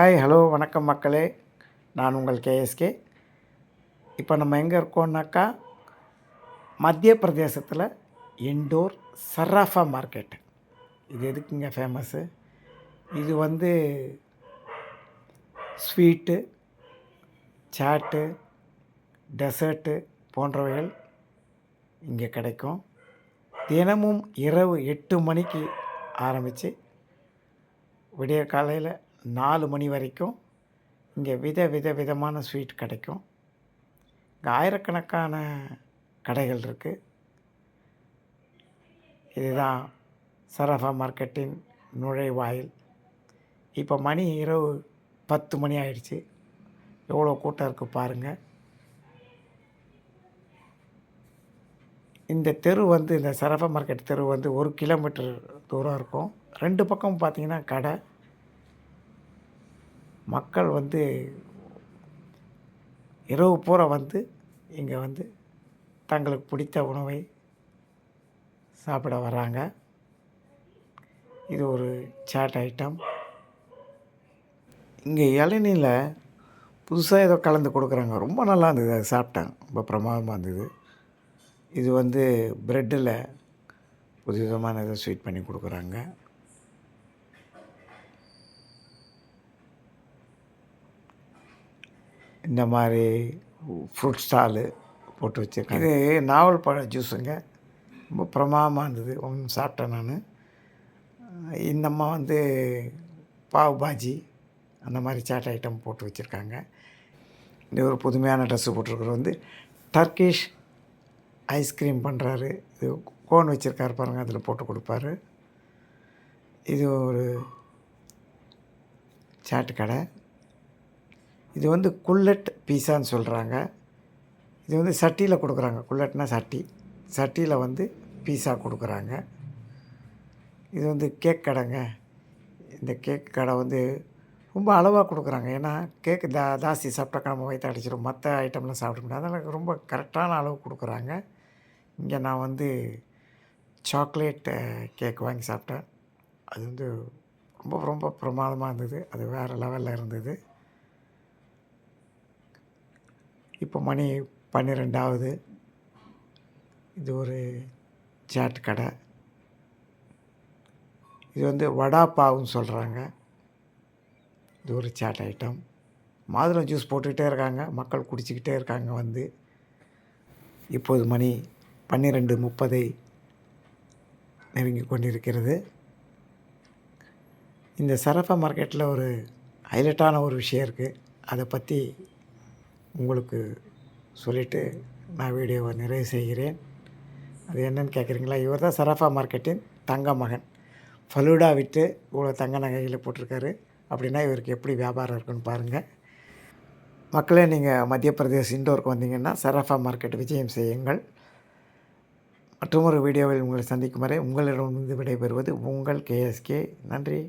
Hi hello வணக்கம் மக்களே. நான் உங்கள் கேஎஸ்கே இப்போ நம்ம எங்கே இருக்கோம்னாக்கா மத்திய பிரதேசத்தில் இண்டோர் சர்ராஃபா மார்க்கெட் இது எதுக்குங்க ஃபேமஸ்ஸு இது வந்து ஸ்வீட்டு சாட்டு டெசர்ட்டு போன்றவைகள் இங்கே கிடைக்கும். தினமும் இரவு எட்டு மணிக்கு ஆரம்பித்து விடிய காலையில் நாலு மணி வரைக்கும் இங்கே வித வித விதமான ஸ்வீட் கிடைக்கும். இங்கே ஆயிரக்கணக்கான கடைகள் இருக்குது இதுதான் சரஃபா மார்க்கெட்டின் நுழைவாயில். இப்போ மணி இரவு பத்து மணி ஆயிடுச்சு. எவ்வளோ கூட்டம் இருக்குது பாருங்கள் இந்த தெரு வந்து இந்த சரஃபா மார்க்கெட் தெரு வந்து ஒரு கிலோமீட்டர் தூரம் இருக்கும். ரெண்டு பக்கம் பார்த்திங்கன்னா கடை. மக்கள் வந்து இரவு பூரா வந்து இங்கே வந்து தங்களுக்கு பிடித்த உணவை சாப்பிட வராங்க. இது ஒரு சாட் ஐட்டம் இங்கே இளநியில் புதுசாக ஏதோ கலந்து கொடுக்குறாங்க. ரொம்ப நல்லா இருந்தது. அது சாப்பிட்டேன். ரொம்ப பிரமாதமாக இருந்தது. இது வந்து ப்ரெட்டில் புதுவிதமான ஏதோ ஸ்வீட் பண்ணி கொடுக்குறாங்க. இந்த மாதிரி ஃப்ரூட் ஸ்டாலு போட்டு வச்சுருக்காங்க. இது நாவல் பழ ஜூஸுங்க ரொம்ப பிரமாதமாக இருந்தது. ஒன்று சாப்பிட்டேன் நான். இந்த அம்மா வந்து பாவ் பாஜி அந்த மாதிரி சாட் ஐட்டம் போட்டு வச்சுருக்காங்க. இது ஒரு புதுமையான ட்ரெஸ்ஸு போட்டிருக்கிறது. வந்து டர்க்கிஷ் ஐஸ்கிரீம் பண்ணுறாரு இது கோன் வச்சுருக்காரு பாருங்கள் அதில் போட்டு கொடுப்பாரு. இது ஒரு சாட்டு கடை. இது வந்து குல்லட் பீஸான்னு சொல்கிறாங்க இது வந்து சட்டியில் கொடுக்குறாங்க. குல்லட்னா சட்டி. சட்டியில் வந்து பீஸா கொடுக்குறாங்க. இது வந்து கேக் கடைங்க. இந்த கேக் கடை வந்து ரொம்ப அளவாக கொடுக்குறாங்க. ஏன்னா கேக்கு தா ஜாஸ்தி சாப்பிட்டாக்கா நம்ம வயிற்று அடிச்சிடும் மற்ற ஐட்டம்லாம் சாப்பிட முடியாது. அதனால் ரொம்ப கரெக்டான அளவு கொடுக்குறாங்க. இங்கே நான் வந்து சாக்லேட் கேக் வாங்கி சாப்பிட்டேன். அது வந்து ரொம்ப ரொம்ப பிரமாதமாக இருந்தது. அது வேறு லெவலில் இருந்தது. இப்போ மணி பன்னிரெண்டாவது. இது ஒரு சாட் கடை. இது வந்து வடா பாவுன்னு சொல்கிறாங்க இது ஒரு சாட் ஐட்டம் மாதுளம் ஜூஸ் போட்டுக்கிட்டே இருக்காங்க. மக்கள் குடிச்சிக்கிட்டே இருக்காங்க வந்து. இப்போது மணி பன்னிரெண்டு முப்பதை நெருங்கி கொண்டிருக்கிறது. இந்த சரஃபா மார்க்கெட்டில் ஒரு ஹைலைட்டான ஒரு விஷயம் இருக்குது அதை பற்றி உங்களுக்கு சொல்லிவிட்டு நான் வீடியோவை நிறைவு செய்கிறேன். அது என்னன்னு கேட்குறீங்களா? இவர் தான் சரஃபா மார்க்கெட்டின் தங்க மகன். ஃபலூடா விட்டு இவ்வளோ தங்க நகைகளை போட்டிருக்காரு. அப்படின்னா இவருக்கு எப்படி வியாபாரம் இருக்குன்னு பாருங்கள் மக்களே நீங்கள் மத்திய பிரதேஷ் இண்டோருக்கு வந்தீங்கன்னா சரஃபா மார்க்கெட் விஜயம் செய்யுங்கள். மற்றொரு வீடியோவில் உங்களை சந்திக்கும் வரை வந்து விடைபெறுவது உங்கள் கேஎஸ்கே நன்றி.